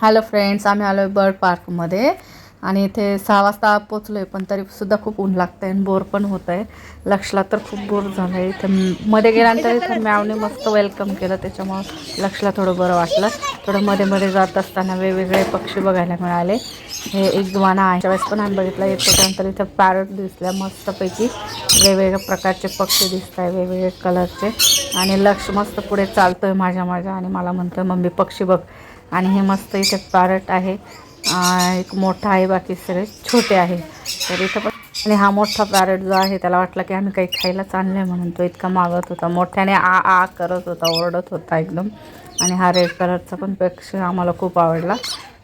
Hello friends आम्ही आलो आहे बर्ड पार्कमध्ये आणि इथे सहा वाजता पोचलो आहे पण तरीसुद्धा खूप ऊन लागतं आहे आणि बोर पण होत आहे लक्षला तर खूप बोर झालं आहे इथे मध्ये गेल्यानंतर इथे मॅवने मस्त वेलकम केलं त्याच्यामुळं लक्षला थोडं बरं वाटलं. थोडं मध्ये मध्ये जात असताना वेगवेगळे पक्षी बघायला मिळाले. हे एक दुवाना आहे. त्यावेळेस पण आम्ही बघितलं एक त्याच्यानंतर इथं पॅरट दिसल्या मस्तपैकी. वेगवेगळ्या प्रकारचे पक्षी दिसत आहे वेगवेगळे कलरचे आणि लक्ष मस्त पुढे चालतोय माझ्या माझ्या. आणि मला म्हणतोय मम्मी पक्षी बघ. आणि हे मस्त इथे पॅरट आहे. एक मोठा आहे बाकी सगळे छोटे आहे. तर इथं पण आणि हा मोठा पॅरट जो आहे त्याला वाटलं की आम्ही काही खायलाच आणलं म्हणून तो इतका मागत होता. मोठ्याने आ आ करत होता ओरडत होता एकदम. आणि हा रेड कलरचा पण पक्षी आम्हाला खूप आवडला.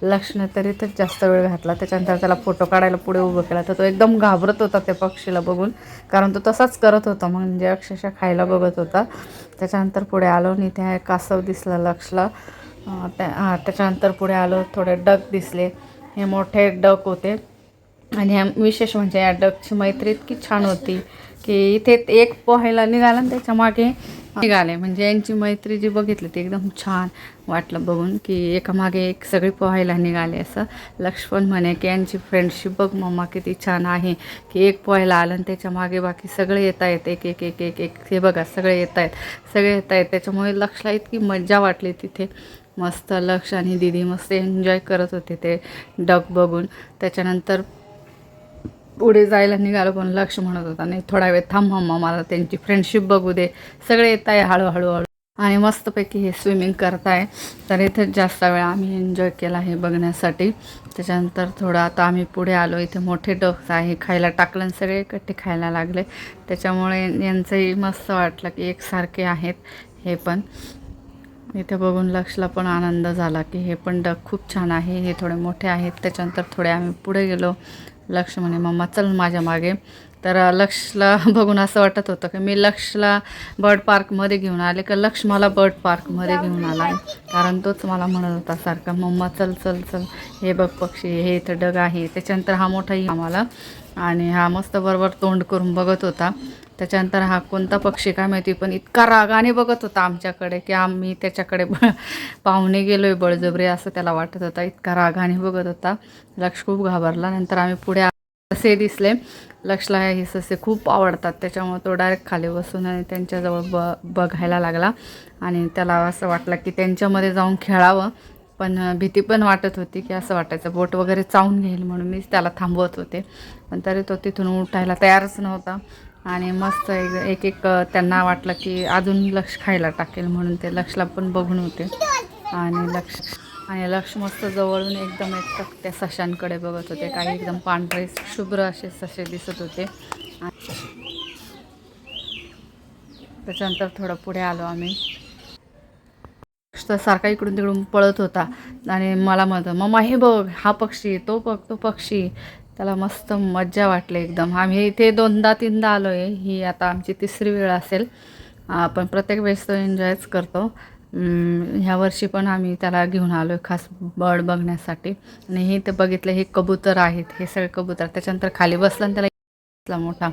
लक्षने तर जास्त वेळ घातला. त्याच्यानंतर त्याला फोटो काढायला पुढे उभं केला. तर तो एकदम घाबरत होता त्या पक्षीला बघून. कारण तो तसाच करत होता म्हणजे अक्षरशः खायला बघत होता. त्याच्यानंतर पुढे आलो आणि त्या कासव दिसला लक्षला. त्या हां त्याच्यानंतर पुढे आलो थोडे डग दिसले. हे मोठे डग होते. आणि ह्या विशेष म्हणजे या डगची मैत्री इतकी छान होती की इथे एक पोहायला निघाला आणि त्याच्यामागे निघाले. म्हणजे यांची मैत्री जी बघितली ती एकदम छान वाटलं बघून की एकामागे एक सगळी पोहायला निघाले असं. लक्ष्मण म्हणे की यांची फ्रेंडशिप बघ मम्मा किती छान आहे की एक पोहायला आलं आणि त्याच्यामागे बाकी सगळे येत आहेत एक एक एक एक एक. हे बघा सगळे येत आहेत सगळे येत आहेत त्याच्यामुळे लक्षला इतकी मज्जा वाटली तिथे. मस्त लक्ष आणि दिदी मस्त एन्जॉय करत होते ते डग बघून. त्याच्यानंतर पुढे जायला निघालो पण लक्ष म्हणत होता नाही थोडा वेळ थांब मम्मा मला त्यांची फ्रेंडशिप बघू दे. सगळे येत आहे हळूहळू हळू. आणि मस्तपैकी हे स्विमिंग करताय. तर इथे जास्त वेळ आम्ही एन्जॉय केला हे बघण्यासाठी. त्याच्यानंतर थोडं आता आम्ही पुढे आलो इथे मोठे डक्स आहे खायला टाकलं आणि सगळे इकट्ठे खायला लागले. त्याच्यामुळे यांचंही मस्त वाटलं की एकसारखे आहेत हे पण. इथे बघून लक्षला पण आनंद झाला की हे पण डग खूप छान आहे हे थोडे मोठे आहेत त्याच्यानंतर थोडे आम्ही पुढे गेलो. लक्ष म्हणे मम्मा चल माझ्या मागे. तर लक्षला बघून असं वाटत होतं की मी लक्षला बर्ड पार्कमध्ये घेऊन आले का लक्ष मला बर्ड पार्कमध्ये घेऊन आला. कारण तोच मला म्हणत होता सारखा मम्मा चल चल चल. हे बघ पक्षी हे इथं डग आहे. त्याच्यानंतर हा मोठाही आम्हाला आणि हा मस्त बरोबर तोंड करून बघत होता. त्याच्यानंतर हा कोणता पक्षी काय माहिती पण इतका रागाने बघत होता आमच्याकडे की आम्ही त्याच्याकडे ब पाहुणे गेलो आहे बळजबरी असं त्याला वाटत होता. इतका रागाने बघत होता. लक्ष खूप घाबरला. नंतर आम्ही पुढे असे ससे दिसले. लक्षला हे ससे खूप आवडतात. त्याच्यामुळे तो डायरेक्ट खाली बसून आणि त्यांच्याजवळ ब बघायला लागला. आणि त्याला असं वाटलं की त्यांच्यामध्ये जाऊन खेळावं. पण भीती पण वाटत होती की असं वाटायचं बोट वगैरे चावून घेईल म्हणून मीच त्याला थांबवत होते. पण तरी तो तिथून उठायला तयारच नव्हता. आणि मस्त एक एक त्यांना वाटलं की अजून लक्ष खायला टाकेल म्हणून ते लक्षला पण बघून होते. आणि लक्ष आणि लक्ष मस्त जवळून एकदम एकटक त्या सशांकडे बघत होते. काही एकदम पांढरे शुभ्र असे ससे दिसत होते. आणि त्याच्यानंतर थोडं पुढे आलो आम्ही. तर सारखा इकडून तिकडून पळत होता. आणि मला म्हणतो मम्मा हे बघ हा पक्षी तो बघ तो पक्षी त्याला मस्त मज्जा वाटली एकदम. आम्ही इथे दोनदा तीनदा आलो आहे ही आता आमची तिसरी वेळ असेल. आपण प्रत्येक वेळेस तो एन्जॉयच करतो. ह्या वर्षी पण आम्ही त्याला घेऊन आलो आहे खास बर्ड बघण्यासाठी. आणि हे ते बघितलं हे कबूतर आहेत हे सगळे कबूतर. त्याच्यानंतर खाली बसलं आणि त्याला मोठा.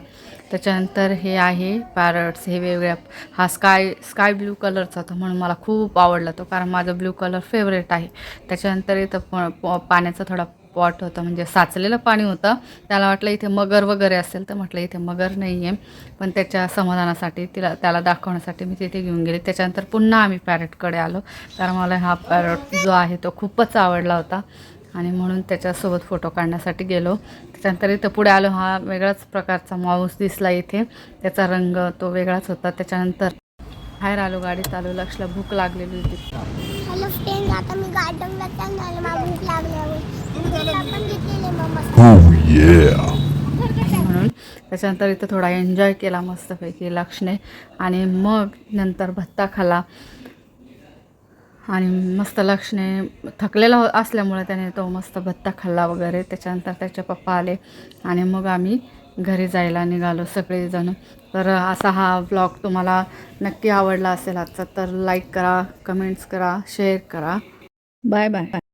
त्याच्यानंतर हे आहे पॅरट्स हे वेगवेगळ्या हा स्काय स्काय ब्ल्यू कलरचा तो म्हणून मला खूप आवडला तो कारण माझा ब्ल्यू कलर फेवरेट आहे. त्याच्यानंतर इथं प प- पाण्याचा थोडा पॉट होता म्हणजे साचलेलं पाणी होतं. त्याला वाटलं इथे मगर वगैरे असेल तर म्हटलं इथे मगर नाही आहे पण त्याच्या समाधानासाठी तिला त्याला दाखवण्यासाठी मी तिथे घेऊन गेले. त्याच्यानंतर पुन्हा आम्ही पॅरटकडे आलो. कारण मला हा पॅरट जो आहे तो खूपच आवडला होता. आणि म्हणून त्याच्यासोबत फोटो काढण्यासाठी गेलो. त्याच्यानंतर इथं पुढे आलो. हा वेगळाच प्रकारचा माऊस दिसला इथे. त्याचा रंग तो वेगळाच होता. त्याच्यानंतर बाहेर आलो गाडीत आलो. लक्षला भूक लागलेली होती. हॅलो फ्रेंड आता मी गार्डनला चालणार मला भूक लागल्यावर. Oh. म्हणून त्याच्यानंतर इथं थोडा एन्जॉय केला मस्तपैकी लक्षने आणि मग नंतर भत्ता खाला. आणि मस्त लक्षने थकलेला हो- असल्यामुळे त्याने तो मस्त भत्ता खाल्ला वगैरे. त्याच्यानंतर त्याचे पप्पा आले आणि मग आम्ही घरी जायला निघालो सगळेजण. तर असा हा ब्लॉग तुम्हाला नक्की आवडला असेल आजचा तर लाईक करा कमेंट्स करा शेअर करा. Bye bye